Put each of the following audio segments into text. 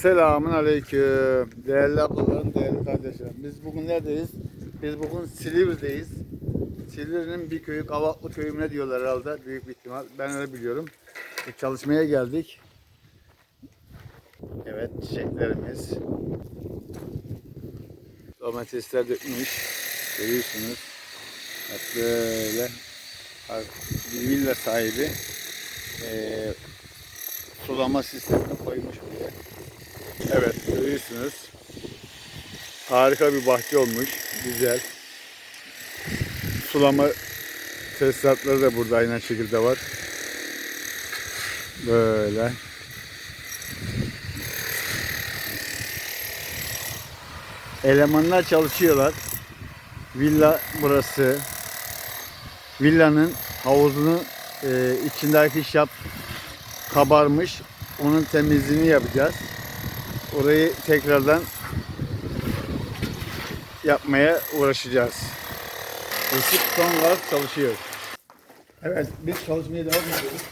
Selamun Aleyküm. Değerli ablalarım, değerli kardeşlerim. Biz bugün neredeyiz? Biz bugün Silivri'deyiz. Silivri'nin bir köyü, Kavaklı köyü mü ne diyorlar herhalde büyük bir ihtimal. Ben öyle biliyorum. Bir çalışmaya geldik. Evet, çiçeklerimiz. Domatesler dökmüş. Görüyorsunuz. Bak böyle. Bir villa sahibi. Ee, sulama sistemini koymuş buraya. Evet görüyorsunuz. Harika bir bahçe olmuş. Güzel. Sulama tesisatları da burada aynı şekilde var. Böyle. Elemanlar çalışıyorlar. Villa burası. Villanın havuzunu e, içindeki şap kabarmış. Onun temizliğini yapacağız. Orayı tekrardan yapmaya uğraşacağız. Ekip son olarak çalışıyor. Evet, biz çalışmaya devam ediyoruz.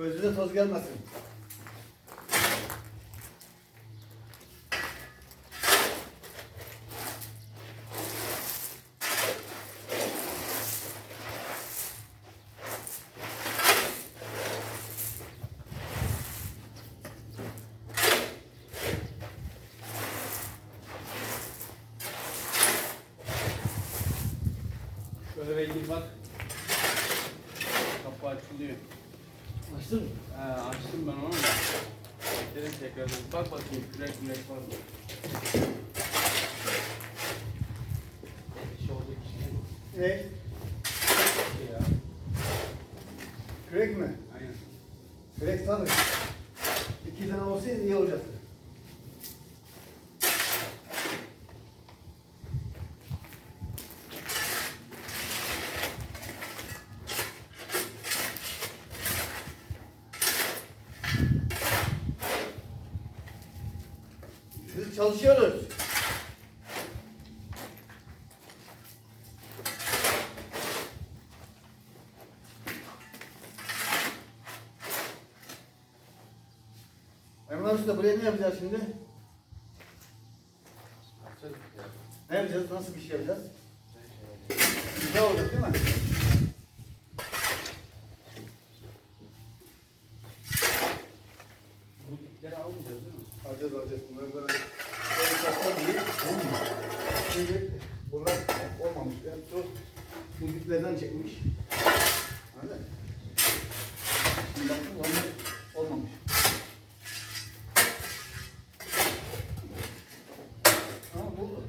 Gözüne toz gelmesin. Şöyle rengin bak. Kapı açılıyor. Açtın mı? He, açtım ben onu da. Dedim tekrar. Bak bakayım kürek mürek var mı? Şey şey. Ne? Çalışıyoruz. Emrah Usta buraya ne yapacağız şimdi? Ne yapacağız? Nasıl bir şey yapacağız? Güzel olacak değil mi? Bu ipleri almayacağız değil mi? Alacağız alacağız. Bunları böyle saklar diye. Olmuyor. Şimdi bunlar olmamış. Yani su bu diplerden çekmiş. Anladın mı? Şimdi olmamış. Ama bu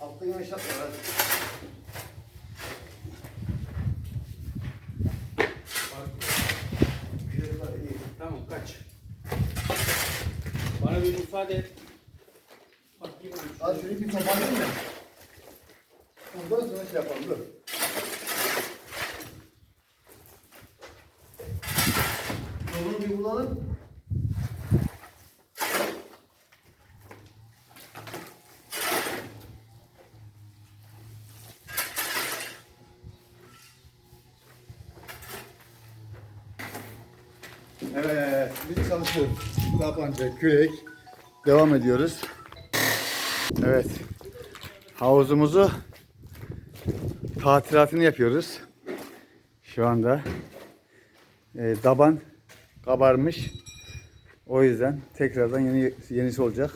altta şart var. Bak. Tamam kaç. Bana bir müsaade et. Bakayım. Az şöyle bir toparlayayım da. Ondan sonra şey yapalım. Dur. Bir bulalım. Evet, biz çalışıyoruz. Tabanca, kürek. Devam ediyoruz. Evet. Havuzumuzu tatilatını yapıyoruz. Şu anda e, daban kabarmış. O yüzden tekrardan yeni yenisi olacak.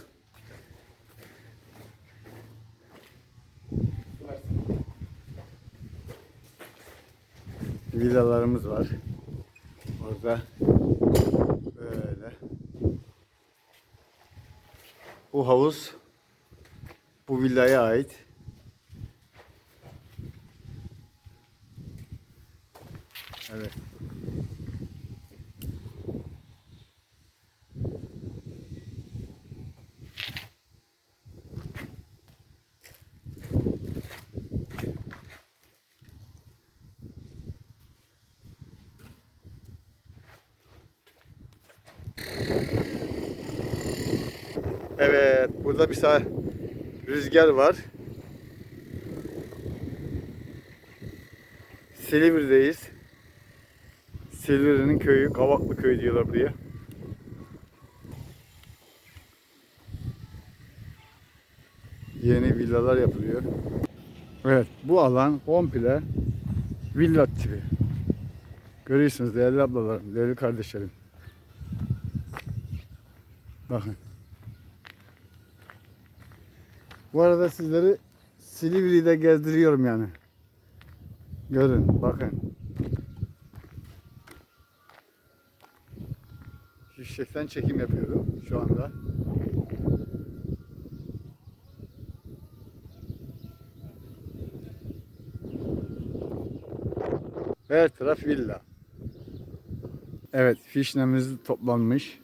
Villalarımız var. Orada böyle. Bu havuz bu villaya ait. Evet. Evet, burada bir rüzgar var. Silivri'deyiz. Silivri'nin köyü, Kavaklı köyü diyorlar buraya. Yeni villalar yapılıyor. Evet, bu alan komple villa tipi. Görüyorsunuz değerli ablalarım, değerli kardeşlerim. Bakın. Bu arada sizleri Silivri'de gezdiriyorum yani. Görün, bakın. Yüksekten çekim yapıyorum şu anda. Her taraf villa. Evet, fişnemiz toplanmış.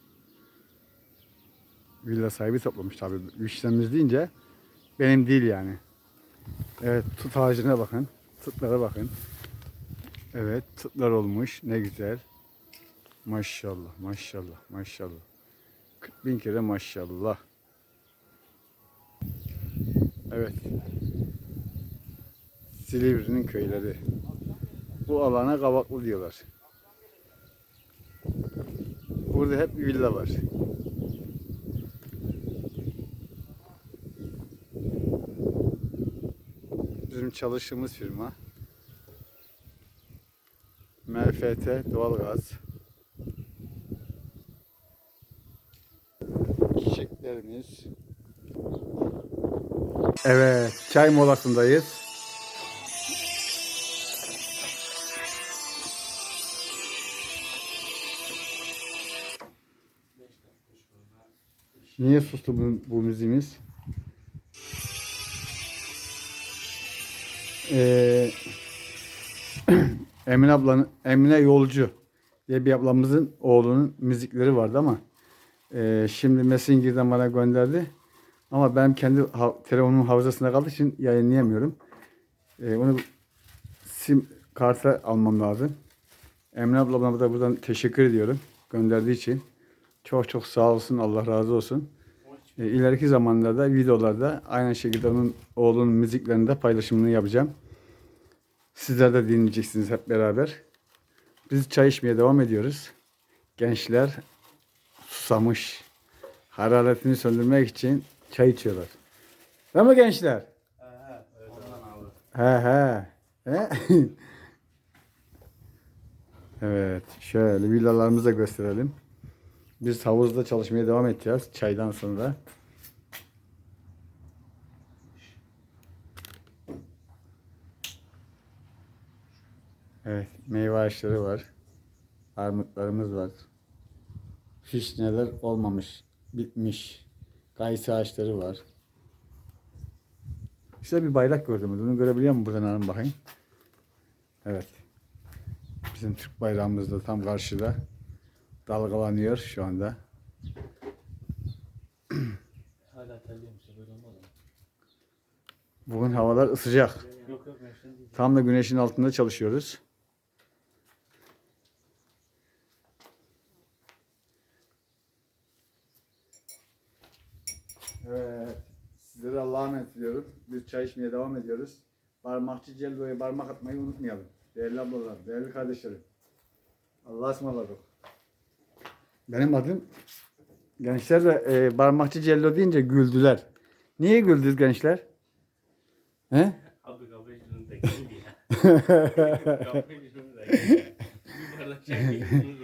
Villa sahibi toplamış tabii. Fişnemiz deyince benim değil yani. Evet, tut ağacına bakın. Tutlara bakın. Evet, tutlar olmuş. Ne güzel. Maşallah, maşallah, maşallah. 40 bin kere maşallah. Evet. Silivri'nin köyleri. Bu alana Kavaklı diyorlar. Burada hep villa var. Bizim çalıştığımız firma. MFT Doğalgaz. Çiçeklerimiz. Evet, çay molasındayız. Niye sustu bu, bu müziğimiz? Ee, Emine ablanın Emine Yolcu diye bir ablamızın oğlunun müzikleri vardı ama e, şimdi Messenger'dan bana gönderdi. Ama ben kendi ha- telefonumun hafızasında kaldığı için yayınlayamıyorum. E, onu sim karta almam lazım. Emine ablama da buradan teşekkür ediyorum gönderdiği için. Çok çok sağ olsun, Allah razı olsun. E, ileriki zamanlarda videolarda aynı şekilde onun oğlunun müziklerinde de paylaşımını yapacağım. Sizler de dinleyeceksiniz hep beraber. Biz çay içmeye devam ediyoruz. Gençler susamış. Hararetini söndürmek için çay içiyorlar. Değil mi gençler? He he. He? evet. Şöyle villalarımızı da gösterelim. Biz havuzda çalışmaya devam edeceğiz çaydan sonra. Evet, meyve ağaçları var. Armutlarımız var. Fişneler olmamış, bitmiş. Kayısı ağaçları var. İşte bir bayrak gördüm. Bunu görebiliyor musun buradan alın bakayım. Evet. Bizim Türk bayrağımız da tam karşıda dalgalanıyor şu anda. Hala terliyorum işte böyle olmaz mı? Bugün havalar ısıcak. Yok yok Tam da güneşin altında çalışıyoruz. Evet. Sizlere Allah'a emanet ediyorum. Biz çay içmeye devam ediyoruz. Parmakçı Cello'ya parmak atmayı unutmayalım. Değerli ablalar, değerli kardeşlerim. Allah'a ısmarladık. Benim adım gençler de e, parmakçı Cello deyince güldüler. Niye güldünüz gençler? He? Abi kafayı